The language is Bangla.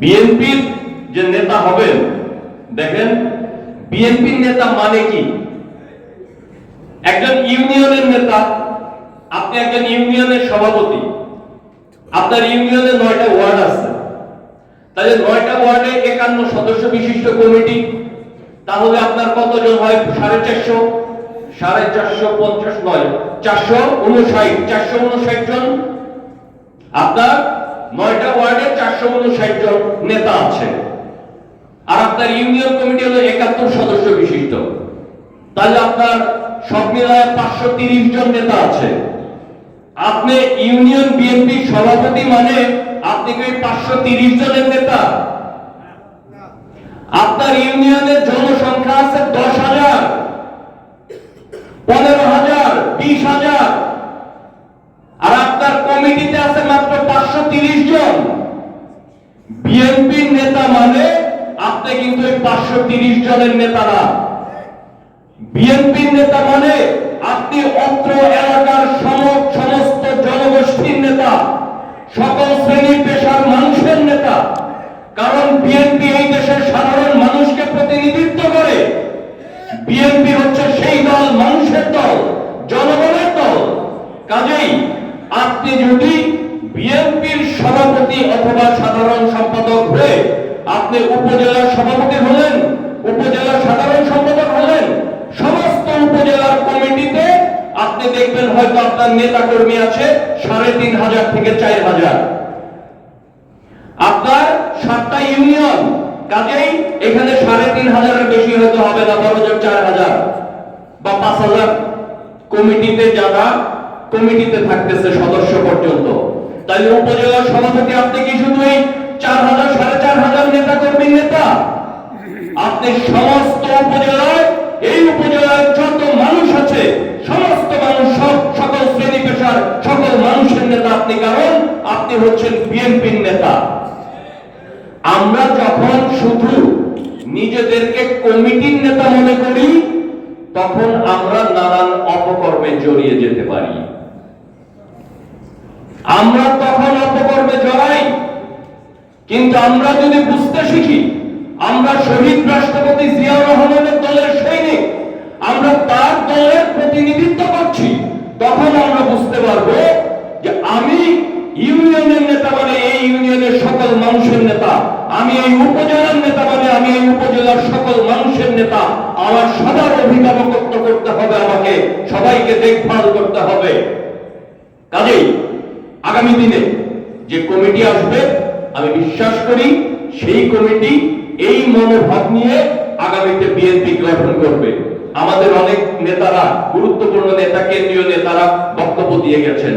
বিএনপির যে নেতা হবেন, দেখেন, বিএনপির নেতা মানে কি? একজন ইউনিয়নের নেতা, আপনি একজন ইউনিয়নের সভাপতি, আপনার ইউনিয়নে নয়টা ওয়ার্ড আছে। তাহলে নয়টা ওয়ার্ডে একান্ন সদস্য বিশিষ্ট কমিটি, তাহলে আপনার কতজন হয়? সাড়ে চারশো সাড়ে চারশো পঞ্চাশ নয়, চারশো উনষাট চারশো উনষাট জন। আপনার নয়টা ওয়ার্ডে চারশো উনষাট জন নেতা আছে। আর আপনার ইউনিয়ন কমিটি হলো একাত্তর সদস্য বিশিষ্ট। তাহলে আপনার সব মিলায় পাঁচশো তিরিশ জন নেতা আছে। আপনি ইউনিয়ন বিএনপি সভাপতি মানে আপনি কি পাঁচশো তিরিশ জনের নেতা? আপনার ইউনিয়নের জনসংখ্যা আছে দশ হাজার। পনেরো হাজার বিশ হাজার আর আপনার কমিটিতে আছে মাত্র পাঁচশো তিরিশ জন বিএনপির নেতা মানে আপনি কিন্তু এই পাঁচশো তিরিশ জনের নেতা না বিএনপির নেতা মানে আপনি অত্র এলাকার সম- সমস্ত জনগোষ্ঠীর নেতা, সকল শ্রেণি পেশার মানুষের নেতা। কারণ বিএনপি এই দেশের সাধারণ মানুষকে প্রতিনিধিত্ব করে। বিএনপি হচ্ছে সেই দল, মানুষের দল, জনগণের দল। কাজেই আপনি যদি বিএনপির সভাপতি অথবা সাধারণ সম্পাদক হয়ে আপনি উপজেলার সভাপতি হলেন, উপজেলার সাধারণ সম্পাদক হলেন, সমস্ত উপজেলার কমিটিতে আপনি দেখবেন হয়তো আপনার নেতা কর্মী আছে সাড়ে তিন হাজার থেকে চার হাজার। আপনার সাতটা ইউনিয়ন, কাজেই এখানে সাড়ে তিন হাজারের বেশি হয়তো হবে না বড় জোর চার হাজার বা পাঁচ হাজার কমিটিতে যারা কমিটিতে থাকতেছে সদস্য পর্যন্ত। তাহলে উপজেলার সভাপতি আপনি কি শুধু এই চার হাজার সাড়ে চার হাজার নেতা কর্মীর নেতা আপনি সমস্ত উপজেলায় এই উপজেলায় যত মানুষ আছে, সমস্ত মানুষ সব সকল শ্রেণি পেশার সকল মানুষের নেতা আপনি কারণ, আপনি হচ্ছেন বিএনপির নেতা। আমরা যখন শুধু নিজেদেরকে কমিটির নেতা মনে করি, তখন আমরা নানান অপকর্মে জড়িয়ে যেতে পারি। আমরা তখন অপকর্মে জড়াই, কিন্তু আমরা যদি বুঝতে শিখি আমরা শহীদ রাষ্ট্রপতি জিয়াউর রহমানের দলের সৈনিক। আমরা তার দলের প্রতিনিধিত্ব করছি। তখন আমরা বুঝতে পারব যে আমি ইউনিয়নের নেতা মানে এই ইউনিয়নের সকল মানুষের নেতা। আমি এই উপজেলার নেতা মানে আমি এই উপজেলার সকল মানুষের নেতা। আমার সবার অভিভাবকত্ব করতে হবে আমাকে। সবাইকে দেখভাল করতে হবে। কাজেই আগামী দিনে যে কমিটি আসবে, আমি বিশ্বাস করি সেই কমিটি এই মনোভাব নিয়ে আগামীতে বিএনপি গঠন করবে। আমাদের অনেক নেতারা, গুরুত্বপূর্ণ নেতা, কেন্দ্রীয় নেতারা বক্তব্য দিয়ে গেছেন।